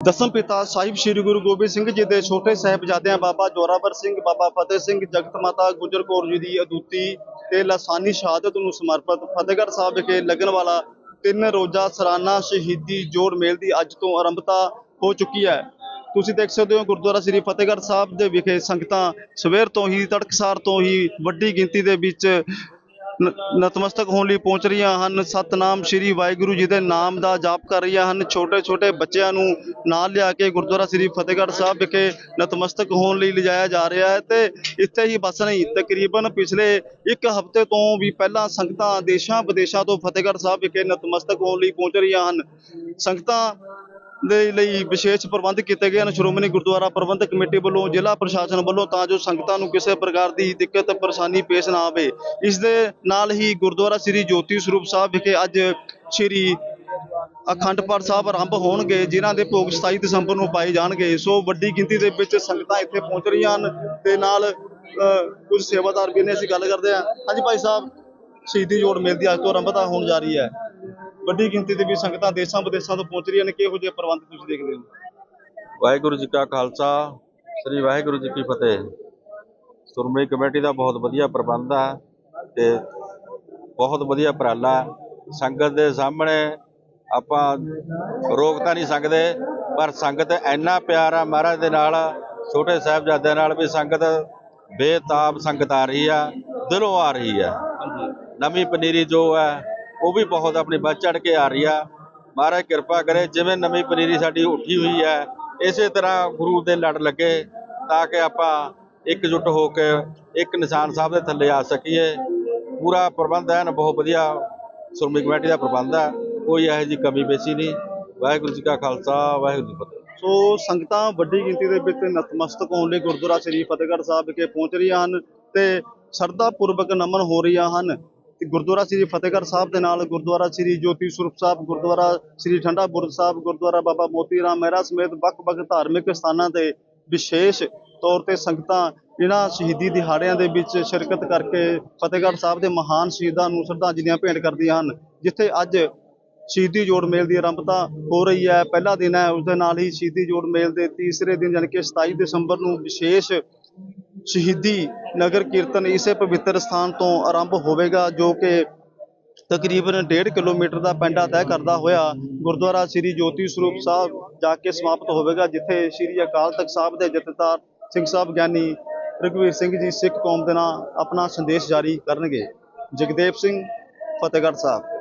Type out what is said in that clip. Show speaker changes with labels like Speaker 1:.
Speaker 1: ਦਸਮ ਪਿਤਾ ਸਾਹਿਬ ਸ੍ਰੀ ਗੁਰੂ ਗੋਬਿੰਦ ਸਿੰਘ ਜੀ ਦੇ ਛੋਟੇ ਸਾਹਿਬਜ਼ਾਦਿਆਂ ਬਾਬਾ ਜੋਰਾਵਰ ਸਿੰਘ, ਬਾਬਾ ਫਤਿਹ ਸਿੰਘ, ਜਗਤ ਮਾਤਾ ਗੁਜਰ ਕੌਰ ਜੀ ਦੀ ਅਦੁੱਤੀ ਤੇ ਲਾਸਾਨੀ ਸ਼ਹਾਦਤ ਨੂੰ ਸਮਰਪਿਤ ਫਤਿਹਗੜ੍ਹ ਸਾਹਿਬ ਵਿਖੇ ਲੱਗਣ ਵਾਲਾ ਤਿੰਨ ਰੋਜ਼ਾ ਸਲਾਨਾ ਸ਼ਹੀਦੀ ਜੋੜ ਮੇਲ ਦੀ ਅੱਜ ਤੋਂ ਆਰੰਭਤਾ ਹੋ ਚੁੱਕੀ ਹੈ। ਤੁਸੀਂ ਦੇਖ ਸਕਦੇ ਹੋ ਗੁਰਦੁਆਰਾ ਸ੍ਰੀ ਫਤਿਹਗੜ੍ਹ ਸਾਹਿਬ ਦੇ ਵਿਖੇ ਸੰਗਤਾਂ ਸਵੇਰ ਤੋਂ ਹੀ, ਤੜਕਸਾਰ ਤੋਂ ਹੀ ਵੱਡੀ ਗਿਣਤੀ ਦੇ ਵਿੱਚ ਨਤਮਸਤਕ ਹੋਣ ਲਈ ਪਹੁੰਚ ਰਹੀਆਂ ਹਨ। ਸਤਨਾਮ ਸ੍ਰੀ ਵਾਹਿਗੁਰੂ ਜੀ ਦੇ ਨਾਮ ਦਾ ਜਾਪ ਕਰ ਰਹੀਆਂ ਹਨ। ਛੋਟੇ ਛੋਟੇ ਬੱਚਿਆਂ ਨੂੰ ਨਾਲ ਲਿਆ ਕੇ ਗੁਰਦੁਆਰਾ ਸ੍ਰੀ ਫਤਿਹਗੜ੍ਹ ਸਾਹਿਬ ਵਿਖੇ ਨਤਮਸਤਕ ਹੋਣ ਲਈ ਲਿਜਾਇਆ ਜਾ ਰਿਹਾ ਹੈ ਤੇ ਇੱਥੇ ਹੀ ਬਸ ਨਹੀਂ, ਤਕਰੀਬਨ ਪਿਛਲੇ ਇੱਕ ਹਫ਼ਤੇ ਤੋਂ ਵੀ ਪਹਿਲਾਂ ਸੰਗਤਾਂ ਦੇਸ਼ਾਂ ਵਿਦੇਸ਼ਾਂ ਤੋਂ ਫਤਿਹਗੜ੍ਹ ਸਾਹਿਬ ਵਿਖੇ ਨਤਮਸਤਕ ਹੋਣ ਲਈ ਪਹੁੰਚ ਰਹੀਆਂ ਹਨ। ਸੰਗਤਾਂ ਦੇ ਲਈ ਵਿਸ਼ੇਸ਼ ਪ੍ਰਬੰਧ ਕੀਤੇ ਗਏ ਹਨ। ਸ਼੍ਰੋਮਣੀ ਗੁਰਦੁਆਰਾ ਪ੍ਰਬੰਧਕ ਕਮੇਟੀ ਵੱਲੋਂ ਜ਼ਿਲ੍ਹਾ ਪ੍ਰਸ਼ਾਸਨ ਵੱਲੋਂ ਤਾਂ ਜੋ ਸੰਗਤਾਂ ਨੂੰ ਕਿਸੇ ਪ੍ਰਕਾਰ ਦੀ ਦਿੱਕਤ, ਪਰੇਸ਼ਾਨੀ ਪੇਸ਼ ਨਾ ਆਵੇ। ਇਸ ਦੇ ਨਾਲ ਹੀ ਗੁਰਦੁਆਰਾ ਸ੍ਰੀ ਜੋਤੀ ਸਰੂਪ ਸਾਹਿਬ ਵਿਖੇ ਅੱਜ ਸ੍ਰੀ ਅਖੰਡ ਪਾਠ ਸਾਹਿਬ ਆਰੰਭ ਹੋਣਗੇ, ਜਿਨ੍ਹਾਂ ਦੇ ਭੋਗ 27 ਦਸੰਬਰ ਨੂੰ ਪਾਏ ਜਾਣਗੇ। ਸੋ ਵੱਡੀ ਗਿਣਤੀ ਦੇ ਵਿੱਚ ਸੰਗਤਾਂ ਇੱਥੇ ਪਹੁੰਚ ਰਹੀਆਂ ਹਨ ਤੇ ਨਾਲ ਕੁਝ ਸੇਵਾਦਾਰ ਵੀ ਨੇ। ਅਸੀਂ ਗੱਲ ਕਰਦੇ ਹਾਂ। ਹਾਂਜੀ ਭਾਈ ਸਾਹਿਬ, ਸ਼ਹੀਦੀ ਜੋੜ ਮੇਲ ਦੀ ਅੱਜ ਤੋਂ ਆਰੰਭਤਾ ਹੋਣ ਜਾ ਰਹੀ ਹੈ। ਵੱਡੀ ਗਿਣਤੀ ਦੇ ਵਿੱਚ ਸੰਗਤਾਂ ਦੇਸ਼ਾਂ ਵਿਦੇਸ਼ਾਂ ਤੋਂ ਪਹੁੰਚ ਰਹੀਆਂ ਨੇ। ਕਿਹੋ ਜਿਹੇ ਪ੍ਰਬੰਧ ਤੁਸੀਂ ਦੇਖਦੇ ਹੋ?
Speaker 2: ਵਾਹਿਗੁਰੂ ਜੀ ਕਾ ਖਾਲਸਾ ਸ੍ਰੀ ਵਾਹਿਗੁਰੂ ਜੀ ਕੀ ਫਤਿਹ। ਸੁਰਮਈ ਕਮੇਟੀ ਦਾ ਬਹੁਤ ਵਧੀਆ ਪ੍ਰਬੰਧ ਆ ਤੇ ਬਹੁਤ ਵਧੀਆ ਉਪਰਾਲਾ। ਸੰਗਤ ਦੇ ਸਾਹਮਣੇ ਆਪਾਂ ਰੋਕ ਤਾਂ ਨਹੀਂ ਸਕਦੇ ਪਰ ਸੰਗਤ ਇੰਨਾ ਪਿਆਰ ਆ ਮਹਾਰਾਜ ਦੇ ਨਾਲ ਛੋਟੇ ਸਾਹਿਬਜ਼ਾਦਿਆਂ ਨਾਲ ਵੀ ਸੰਗਤ ਬੇਤਾਬ ਸੰਗਤ ਆ ਰਹੀ ਆ ਦਿਲੋਂ ਆ ਰਹੀ ਆ। ਨਵੀਂ ਪਨੀਰੀ ਜੋ ਹੈ ਉਹ ਵੀ ਬਹੁਤ ਆਪਣੀ ਵੱਧ ਚੜ ਕੇ ਆ ਰਹੀ ਆ। ਮਹਾਰਾਜ ਕਿਰਪਾ ਕਰੇ, ਜਿਵੇਂ ਨਵੀਂ ਪਨੀਰੀ ਸਾਡੀ ਉੱਠੀ ਹੋਈ ਹੈ, ਇਸੇ ਤਰ੍ਹਾਂ ਗੁਰੂ ਦੇ ਲੜ ਲੱਗੇ ਤਾਂ ਕਿ ਆਪਾਂ ਇਕਜੁੱਟ ਹੋ ਕੇ ਇੱਕ ਨਿਸ਼ਾਨ ਸਾਹਿਬ ਦੇ ਥੱਲੇ ਆ ਸਕੀਏ। ਪੂਰਾ ਪ੍ਰਬੰਧ ਹੈ ਨਾ ਬਹੁਤ ਵਧੀਆ ਸ਼੍ਰੋਮਣੀ ਕਮੇਟੀ ਦਾ ਪ੍ਰਬੰਧ ਹੈ ਕੋਈ ਇਹੋ ਜਿਹੀ ਕਮੀ ਪੇਸ਼ੀ ਨਹੀਂ। ਵਾਹਿਗੁਰੂ ਜੀ ਕਾ ਖਾਲਸਾ, ਵਾਹਿਗੁਰੂ ਜੀ ਫਤਿਹ।
Speaker 1: ਸੋ ਸੰਗਤਾਂ ਵੱਡੀ ਗਿਣਤੀ ਦੇ ਵਿੱਚ ਨਤਮਸਤਕ ਹੋਣ ਲਈ ਗੁਰਦੁਆਰਾ ਸ੍ਰੀ ਫਤਿਹਗੜ੍ਹ ਸਾਹਿਬ ਵਿਖੇ ਪਹੁੰਚ ਰਹੀਆਂ ਹਨ ਤੇ ਸ਼ਰਧਾ ਪੂਰਵਕ ਨਮਨ ਹੋ ਰਹੀਆਂ ਹਨ। ਗੁਰਦੁਆਰਾ ਸ੍ਰੀ ਫਤਿਹਗੜ੍ਹ ਸਾਹਿਬ ਦੇ ਨਾਲ ਗੁਰਦੁਆਰਾ ਸ੍ਰੀ ਜੋਤੀ ਸਰੂਪ ਸਾਹਿਬ, ਗੁਰਦੁਆਰਾ ਸ੍ਰੀ ਠੰਡਾ ਬੁਰਜ ਸਾਹਿਬ, ਗੁਰਦੁਆਰਾ ਬਾਬਾ ਮੋਤੀ ਰਾਮ ਮਹਿਰਾ ਸਮੇਤ ਵੱਖ-ਵੱਖ ਧਾਰਮਿਕ ਸਥਾਨਾਂ ਤੇ ਵਿਸ਼ੇਸ਼ ਤੌਰ ਤੇ ਸੰਗਤਾਂ ਇਹਨਾਂ ਸ਼ਹੀਦੀ ਦਿਹਾੜਿਆਂ ਦੇ ਵਿੱਚ ਸ਼ਿਰਕਤ ਕਰਕੇ ਫਤਿਹਗੜ੍ਹ ਸਾਹਿਬ ਦੇ ਮਹਾਨ ਸ਼ਹੀਦਾਂ ਨੂੰ ਸ਼ਰਧਾਂਜਲੀਆਂ ਭੇਂਟ ਕਰਦੀਆਂ ਹਨ, ਜਿੱਥੇ ਅੱਜ ਸ਼ਹੀਦੀ ਜੋੜ ਮੇਲ ਦੀ ਆਰੰਭਤਾ ਹੋ ਰਹੀ ਹੈ। ਪਹਿਲਾ ਦਿਨ ਹੈ, ਉਸ ਦੇ ਨਾਲ ਹੀ ਸ਼ਹੀਦੀ ਜੋੜ ਮੇਲ ਦੇ ਤੀਸਰੇ ਦਿਨ ਯਾਨੀ ਕਿ 27 ਦਸੰਬਰ ਨੂੰ ਵਿਸ਼ੇਸ਼ ਸ਼ਹੀਦੀ ਨਗਰ ਕੀਰਤਨ ਇਸੇ ਪਵਿੱਤਰ ਸਥਾਨ ਤੋਂ ਆਰੰਭ ਹੋਵੇਗਾ, ਜੋ ਕਿ ਤਕਰੀਬਨ 1.5 ਕਿਲੋਮੀਟਰ ਦਾ ਪੈਂਡਾ ਤੈਅ ਕਰਦਾ ਹੋਇਆ ਗੁਰਦੁਆਰਾ ਸ੍ਰੀ ਜੋਤੀ ਸਰੂਪ ਸਾਹਿਬ ਜਾ ਕੇ ਸਮਾਪਤ ਹੋਵੇਗਾ, ਜਿੱਥੇ ਸ੍ਰੀ ਅਕਾਲ ਤਖਤ ਸਾਹਿਬ ਦੇ ਜਥੇਦਾਰ ਸਿੰਘ ਸਾਹਿਬ ਗਿਆਨੀ ਰਘਵੀਰ ਸਿੰਘ ਜੀ ਸਿੱਖ ਕੌਮ ਦੇ ਨਾਂ ਆਪਣਾ ਸੰਦੇਸ਼ ਜਾਰੀ ਕਰਨਗੇ। ਜਗਦੇਵ ਸਿੰਘ, ਫਤਿਹਗੜ੍ਹ ਸਾਹਿਬ।